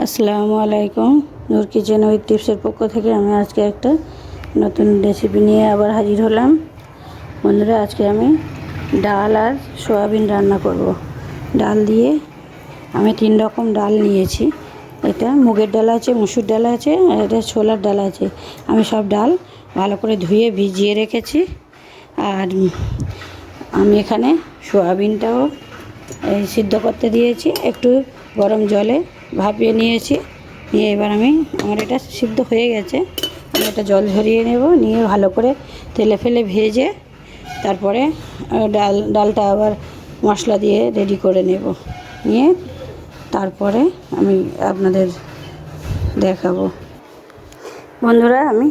আসসালামু আলাইকুম। নূর kitchen with টিপসের পক্ষ থেকে আমি আজকে একটা নতুন রেসিপি নিয়ে আবার হাজির হলাম। বন্ধুরা, আজকে আমি ডাল আর সয়াবিন রান্না করব। ডাল দিয়ে আমি তিন রকম ডাল নিয়েছি। এটা মুগের ডাল আছে, মুসুর ডাল আছে, আর এটা ছোলার ডাল আছে। আমি সব ডাল ভালো করে ধুয়ে ভিজিয়ে রেখেছি। আর আমি এখানে সয়াবিনটাও সিদ্ধ করতে দিয়েছি। একটু গরম জলে ভাপিয়ে নিয়েছি। নিয়ে এবার আমি আমার এটা সিদ্ধ হয়ে গেছে। আমি এটা জল ঝরিয়ে নেব, নিয়ে ভালো করে তেলে ফেলে ভেজে তারপরে ডাল, ডালটা আবার মশলা দিয়ে রেডি করে নেব। নিয়ে তারপরে আমি আপনাদের দেখাবো। বন্ধুরা, আমি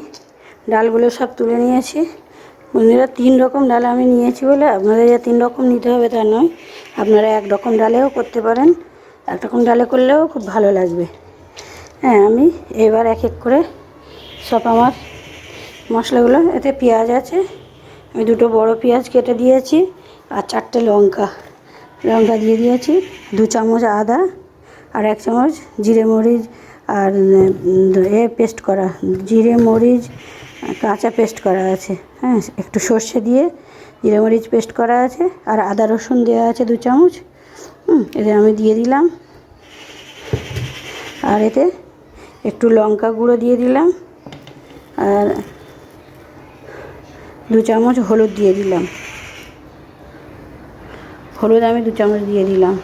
ডালগুলো সব তুলে নিয়েছি। বন্ধুরা, তিন রকম ডাল আমি নিয়েছি বলে আপনাদের তিন রকম নিতে হবে তা নয়। আপনারা এক রকম ডালেও করতে পারেন। রকম ডালে করলেও খুব ভালো লাগবে। হ্যাঁ আমি এবার এক এক করে সব আমার মশলাগুলো, এতে পেঁয়াজ আছে, আমি দুটো বড় পেঁয়াজ কেটে দিয়েছি আর চারটে লঙ্কা। লঙ্কা দিয়ে দিয়েছি, দু চামচ আদা আর এক চামচ জিরে মরিচ আর এ পেস্ট করা, জিরে মরিচ কাঁচা পেস্ট করা আছে। হ্যাঁ একটু সর্ষে দিয়ে জিরে মরিচ পেস্ট করা আছে আর আদা রসুন দেওয়া আছে দু চামচ। হুম, এতে আমি দিয়ে দিলাম। আর এতে একটু লঙ্কা গুঁড়ো দিয়ে দিলাম আর দু চামচ হলুদ দিয়ে দিলাম। হলুদ আমি দু চামচ দিয়ে দিলাম।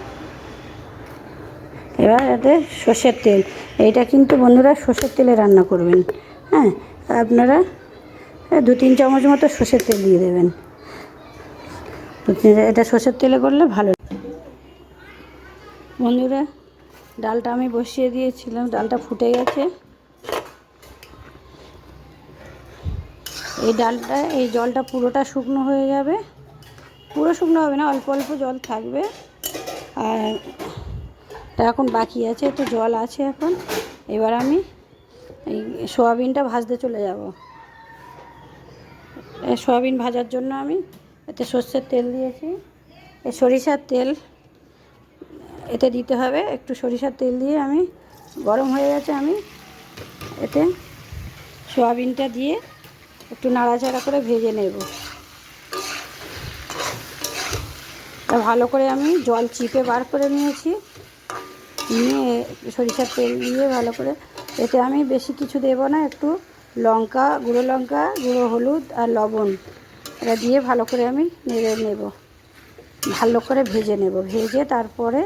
এবার এতে সর্ষের তেল। এইটা কিন্তু বন্ধুরা সর্ষের তেলে রান্না করবেন। হ্যাঁ আপনারা দু তিন চামচ মতো সর্ষের তেল দিয়ে দেবেন। এটা সর্ষের তেলে করলে ভালো। বন্ধুরা ডালটা আমি বসিয়ে দিয়েছিলাম, ডালটা ফুটে গেছে। এই ডালটা, এই জলটা পুরোটা শুকনো হয়ে যাবে। পুরো শুকনো হবে না, অল্প অল্প জল থাকবে। আর এখন বাকি আছে, একটু জল আছে এখন। এবার আমি এই সোয়াবিনটা ভাজতে চলে যাব। সোয়াবিন ভাজার জন্য আমি এতে সর্ষের তেল দিয়েছি। এই সরিষার তেল এতে দিতে হবে একটু সরিষার তেল দিয়ে আমি, গরম হয়ে গেছে আমি, এতে সোয়াবিনটা দিয়ে একটু নাড়াচাড়া করে ভেজে নেব। তা ভালো করে আমি জল চিপে বার করে নিয়েছি, নিয়ে সরিষার তেল দিয়ে ভালো করে, এতে আমি বেশি কিছু দেবো না, একটু লঙ্কা, গুঁড়ো লঙ্কা, গুঁড়ো হলুদ আর লবণ, এটা দিয়ে ভালো করে আমি নেড়ে নেব। ভালো করে ভেজে নেব, ভেজে তারপরে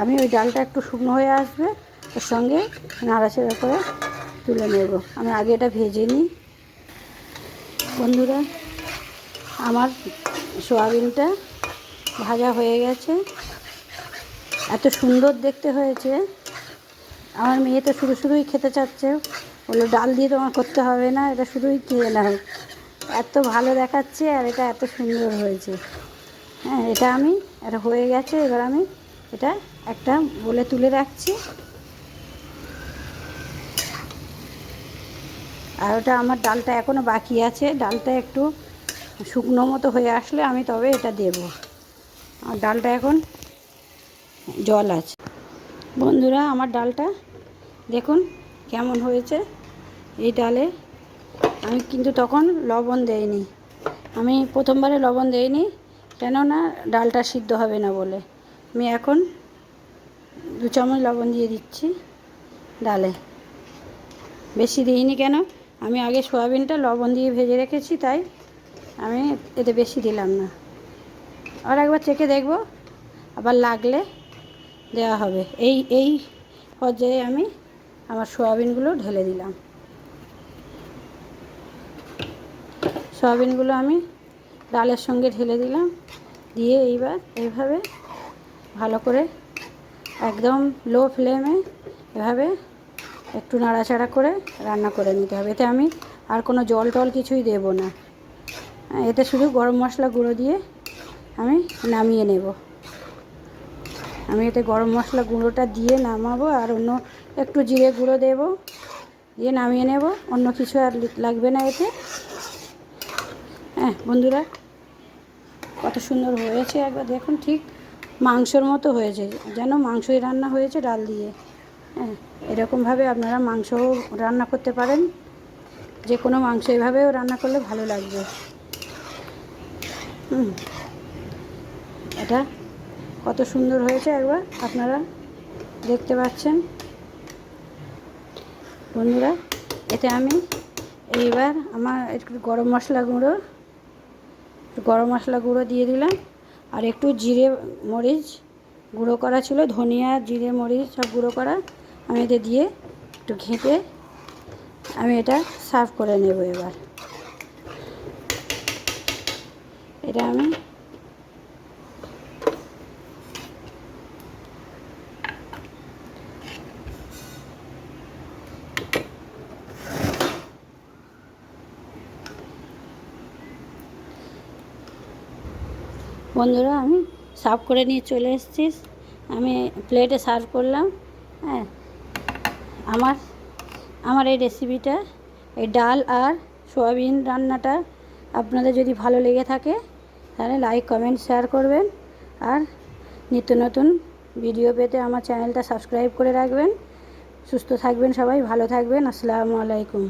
আমি ওই ডালটা একটু শুকনো হয়ে আসবে, ওর সঙ্গে নাড়াচাড়া করে তুলে নেব। আমি আগে এটা ভেজে নিই। বন্ধুরা, আমার সোয়াবিনটা ভাজা হয়ে গেছে। এত সুন্দর দেখতে হয়েছে। আমার মেয়ে তো শুধু শুধুই খেতে চাচ্ছে। বলল, ডাল দিয়ে তোমার করতে হবে না, এটা শুধুই খেয়ে নাও। এত ভালো দেখাচ্ছে আর এটা এত সুন্দর হয়েছে। হ্যাঁ এটা আমি, এটা হয়ে গেছে, এবার আমি এটা একটা বলে তুলে রাখছি। আর ওটা আমার ডালটা এখনও বাকি আছে। ডালটা একটু শুকনো মতো হয়ে আসলে আমি তবে এটা দেব। আর ডালটা এখন জল আছে। বন্ধুরা, আমার ডালটা দেখুন কেমন হয়েছে। এই ডালে আমি কিন্তু তখন লবণ দেইনি। আমি প্রথমবারে লবণ দেইনি। কেননা ডালটা সিদ্ধ হবে না বলে। আমি এখন দু চামচ লবণ দিয়ে দিচ্ছি ডালে। বেশি দিইনি কেন? আমি আগে সোয়াবিনটা লবণ দিয়ে ভেজে রেখেছি, তাই আমি এতে বেশি দিলাম না। আর একবার চেখে দেখব, আবার লাগলে দেওয়া হবে। এই এই পর্যায়ে আমি আমার সোয়াবিনগুলো ঢেলে দিলাম। সয়াবিনগুলো আমি ডালের সঙ্গে ঢেলে দিলাম, দিয়ে এইবার এইভাবে ভালো করে একদম লো ফ্লেমে এভাবে একটু নাড়াচাড়া করে রান্না করে নিতে হবে। এতে আমি আর কোনো জল টল কিছুই দেব না। হ্যাঁ, এতে শুধু গরম মশলা গুঁড়ো দিয়ে আমি নামিয়ে নেব। আমি এতে গরম মশলা গুঁড়োটা দিয়ে নামাবো আর অন্য একটু জিরে গুঁড়ো দেব দিয়ে নামিয়ে নেব। অন্য কিছু আর লাগবে না এতে। হ্যাঁ বন্ধুরা কত সুন্দর হয়েছে। একবার দেখুন ঠিক মাংসর মতো হয়েছে, যেন মাংসই রান্না হয়েছে ডাল দিয়ে। হ্যাঁ এরকমভাবে আপনারা মাংসও রান্না করতে পারেন। যে কোনো মাংস এভাবেও রান্না করলে ভালো লাগবে। হুম, এটা কত সুন্দর হয়েছে একবার আপনারা দেখতে পাচ্ছেন। বন্ধুরা, এতে আমি এইবার আমার একটু গরম মশলা গুঁড়ো, গরম মশলা গুঁড়ো দিয়ে দিলাম। আর একটু জিরে মরিচ গুঁড়ো করা ছিল, ধনিয়া, জিরে মরিচ সব গুঁড়ো করা। আমি এতে দিয়ে একটু ঘেঁটে আমি এটা সার্ভ করে নেব এবার। এটা আমি বন্ধুরা, আমি সার্ভ করে নিয়ে চলে এসেছি। আমি প্লেটে সার্ভ করলাম হ্যাঁ। আমার আমার এই রেসিপিটা, এই ডাল আর সোয়াবিন রান্নাটা আপনাদের যদি ভালো লেগে থাকে, তাহলে লাইক, কমেন্ট, শেয়ার করবেন। আর নিত্য নতুন ভিডিও পেতে আমার চ্যানেলটা সাবস্ক্রাইব করে রাখবেন। সুস্থ থাকবেন সবাই, ভালো থাকবেন। আসসালামু আলাইকুম।